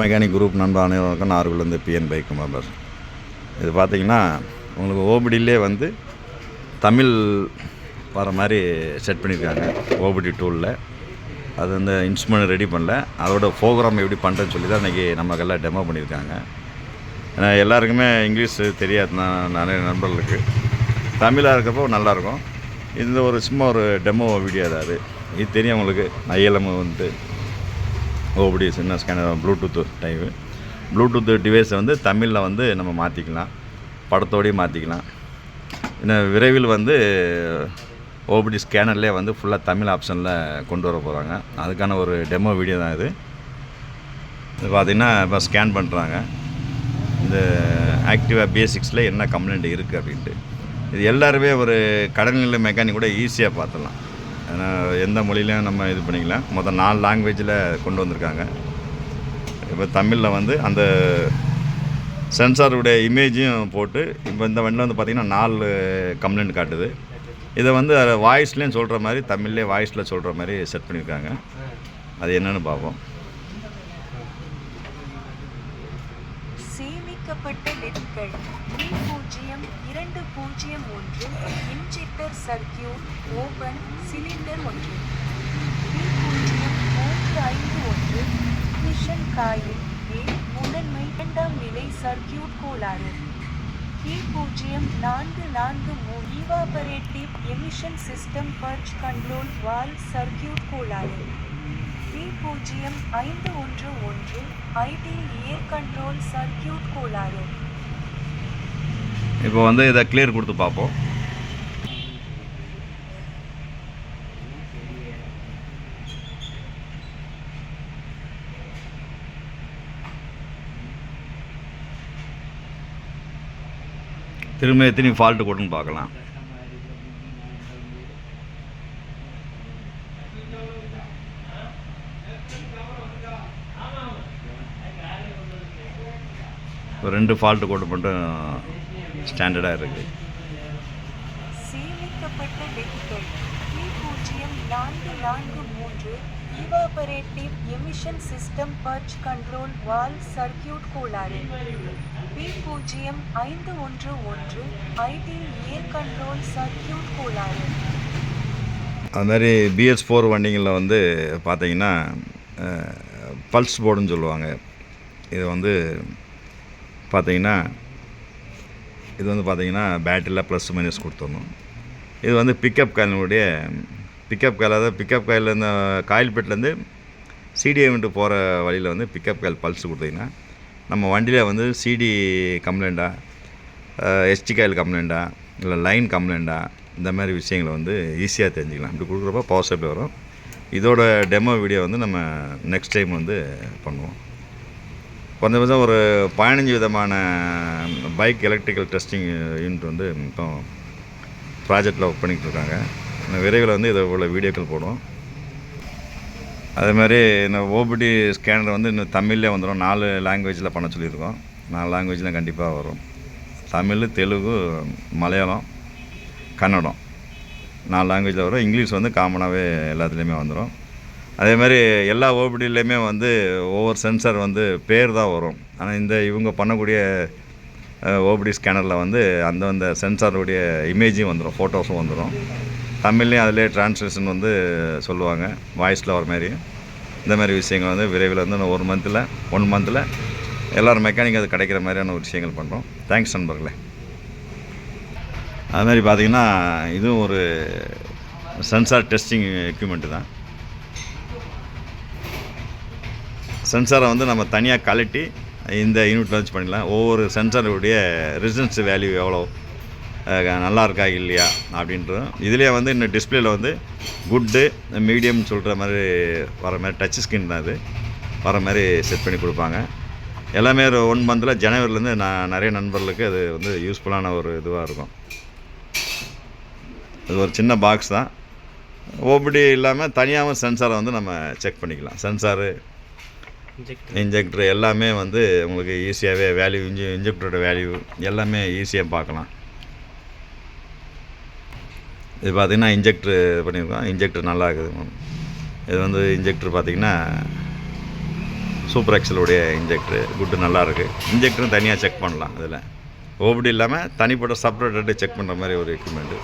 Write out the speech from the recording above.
Mechanic group நண்பர் அனைவருக்கும் நார்கோலேருந்து PN bike member இது பார்த்தீங்கன்னா உங்களுக்கு ஓபிடிலே வந்து தமிழ் வர மாதிரி செட் பண்ணியிருக்காங்க. ஓபிடி டூலில் அது வந்து இன்ஸ்ட்ருமெண்ட் ரெடி பண்ணல. அதோட ப்ரோக்ராம் எப்படி பண்ணுறேன்னு சொல்லி தான் இன்றைக்கி நமக்கெல்லாம் டெமோ பண்ணியிருக்காங்க. ஏன்னா எல்லாருக்குமே இங்கிலீஷ் தெரியாது. நான் நிறைய நண்பர்களுக்கு தமிழாக இருக்கப்போ நல்லாயிருக்கும். இந்த ஒரு சும்மா ஒரு டெமோ வீடியோ தான் அது. இது தெரியும் உங்களுக்கு. ஐஎல்எம் வந்துட்டு ஓபடி சின்ன ஸ்கேனர் ப்ளூடூத் டைவு ப்ளூடூத் டிவைஸை வந்து தமிழில் வந்து நம்ம மாற்றிக்கலாம் படத்தோடய மாற்றிக்கலாம் இன்னும் விரைவில் வந்து ஓபிடி ஸ்கேனர்லேயே வந்து ஃபுல்லாக தமிழ் ஆப்ஷனில் கொண்டு வர போகிறாங்க அதுக்கான ஒரு டெமோ வீடியோ தான் இது. இது பார்த்திங்கன்னா இப்போ ஸ்கேன் பண்ணுறாங்க இந்த ஆக்டிவா பேசிக்ஸில் என்ன கம்ப்ளைண்ட் இருக்குது அப்படின்ட்டு. இது எல்லாருமே ஒரு கடல்நிலை மெக்கானிக் கூட ஈஸியாக பார்த்துடலாம். எந்த மொழியிலையும் நம்ம இது பண்ணிக்கலாம் மொத்தம் நாலு லாங்குவேஜில் கொண்டு வந்திருக்காங்க. இப்போ தமிழில் வந்து அந்த சென்சாருடைய இமேஜையும் போட்டு இப்போ இந்த வண்டியில் வந்து பார்த்திங்கன்னா நாலு கம்ப்ளைண்ட் காட்டுது. இதை வந்து வாய்ஸ்லேயும் சொல்கிற மாதிரி தமிழ்லேயே வாய்ஸில் சொல்கிற மாதிரி செட் பண்ணியிருக்காங்க. அது என்னென்னு பார்ப்போம். இணைக்கப்பட்ட லெட்கள் த்ரீ பூஜ்ஜியம் இரண்டு பூஜ்ஜியம் ஒன்று இன்ஜெக்டர் சர்க்கியூட் ஓபன் சிலிண்டர் ஒன்று. த்ரீ பூஜ்ஜியம் மூன்று ஐந்து ஒன்று மிஷன் காயில் ஏ முதன்மை இரண்டாம் நிலை சர்க்கியூட் கோளாறு. கீ பூஜ்ஜியம் நான்கு நான்கு மூணு evaporative emission system purge control valve circuit கோளாறு. த்ரீ பூஜ்ஜியம் ஐந்து ஒன்று ஒன்று ஐடி ஏர் கண்ட்ரோல் சர்க்கியூட் கோளாறு. இப்போ வந்து இதை கிளியர் கொடுத்து பார்ப்போம். திரும்ப எத்தனை ஃபால்ட்டு கொடுன்னு பார்க்கலாம். இப்போ ரெண்டு ஃபால்ட்டு கோடு மட்டும் ஸ்டாண்டர்டாக இருக்குது சேமிக்கப்பட்ட லெட்கள் த்ரீ பூஜ்ஜியம் நான்கு நான்கு மூன்று evaporative emission system purge control valve circuit கோளாறு. பி பூஜ்ஜியம் ஐந்து ஒன்று ஒன்று ஐடியில் ஏர் கண்ட்ரோல் சர்க்கியூட் கோளாறு. அது மாதிரி பிஎஸ் ஃபோர் வண்டிங்களில் வந்து பார்த்தீங்கன்னா பல்ஸ் போர்டுன்னு சொல்லுவாங்க. இது வந்து பார்த்தீங்கன்னா இது வந்து பார்த்தீங்கன்னா பேட்டரியில் ப்ளஸ் மைனஸ் கொடுத்துடணும். இது வந்து பிக்கப் காயினுடைய பிக்கப் காயில் அதாவது பிக்கப் காயில் இந்த காயில் பெட்லேருந்து சிடிஎம்ட்டு போகிற வழியில் வந்து பிக்கப் காயில் பல்ஸ் கொடுத்தீங்கன்னா நம்ம வண்டியில் வந்து சிடி கம்ப்ளைண்ட்டா எஸ்டி காயில் கம்ப்ளைண்ட்டா இல்லை லைன் கம்ப்ளைண்ட்டா இந்த மாதிரி விஷயங்களை வந்து ஈஸியாக தெரிஞ்சுக்கலாம். இப்படி கொடுக்குறப்ப பவர் சப்ளை வரும். இதோட டெமோ வீடியோ வந்து நம்ம நெக்ஸ்ட் டைம் வந்து பண்ணுவோம். குறைஞ்சபட்சம் ஒரு பதினஞ்சு விதமான பைக் எலக்ட்ரிக்கல் டெஸ்டிங் யூனிட் வந்து இப்போ ப்ராஜெக்டில் ஒர்க் பண்ணிகிட்டு இருக்காங்க. விரைவில் வந்து இதை உள்ள வீடியோக்கள் போடுவோம். அதே மாதிரி இந்த ஓபிடி ஸ்கேனர் வந்து இன்னும் தமிழ்லேயே வந்துடும் நாலு லாங்குவேஜில் பண்ண சொல்லியிருக்கோம். நாலு லாங்குவேஜில் கண்டிப்பாக வரும். தமிழ் தெலுங்கு மலையாளம் கன்னடம் நாலு லாங்குவேஜில் வரும். இங்கிலீஷ் வந்து காமனாகவே எல்லாத்துலேயுமே வந்துடும் அதே மாதிரி எல்லா ஓபிடிலையுமே வந்து ஒவ்வொரு சென்சார் வந்து பேர் தான் வரும். ஆனால் இந்த இவங்க பண்ணக்கூடிய ஓபிடி ஸ்கேனரில் வந்து அந்தந்த சென்சாருடைய இமேஜும் வந்துடும் ஃபோட்டோஸும் வந்துடும் தமிழ்லேயும் அதிலே டிரான்ஸ்லேஷன் வந்து சொல்லுவாங்க வாய்ஸில் வர மாதிரி. இந்த மாதிரி விஷயங்கள் வந்து விரைவில் வந்து ஒரு மந்தில் ஒன் மந்தில் எல்லோரும் மெக்கானிக் அது கிடைக்கிற மாதிரியான ஒரு விஷயங்கள் பண்ணுறோம் தேங்க்ஸ் நண்பர்களே. அது மாதிரி பார்த்தீங்கன்னா இதுவும் ஒரு சென்சார் டெஸ்டிங் எக்யூப்மெண்ட்டு தான். சென்சாரை வந்து நம்ம தனியாக கழட்டி இந்த யூனிட்டில் வச்சு பண்ணிடலாம். ஒவ்வொரு சென்சாருடைய ரெசிடன்ஸ் வேல்யூ எவ்வளோ நல்லா இருக்கா இல்லையா? அப்படின்றதும் இதுலேயே வந்து இன்னும் டிஸ்பிளேல வந்து குட்டு மீடியம்னு சொல்கிற மாதிரி வர மாதிரி டச் ஸ்கிரீன் தான் இது. வர மாதிரி செட் பண்ணி கொடுப்பாங்க. எல்லாமே ஒரு ஒன் மந்தில் ஜனவரிலேருந்து நான் நிறைய நண்பர்களுக்கு அது வந்து யூஸ்ஃபுல்லான ஒரு இதுவாக இருக்கும். இது ஒரு சின்ன பாக்ஸ் தான். ஓபிடி இல்லாமல் தனியாகவும் சென்சாரை வந்து நம்ம செக் பண்ணிக்கலாம். சென்சாரு இன்ஜெக்டர் எல்லாமே வந்து உங்களுக்கு ஈஸியாகவே வேல்யூ இன்ஜி இன்ஜெக்டரோட வேல்யூ எல்லாமே ஈஸியாக பார்க்கலாம். இது பார்த்திங்கன்னா இன்ஜெக்டர் பண்ணியிருக்கோம். இன்ஜெக்டர் நல்லா இருக்குது. இது வந்து இன்ஜெக்டர் பார்த்திங்கன்னா சூப்பர் எக்ஸலுடைய இன்ஜெக்டரு குட்டு நல்லாயிருக்கு இன்ஜெக்டரும் தனியாக செக் பண்ணலாம் இதில். ஓபடி இல்லாமல் தனிப்பட்ட செப்பரேட்டட் செக் பண்ணுற மாதிரி ஒரு எக்யூப்மெண்ட்டு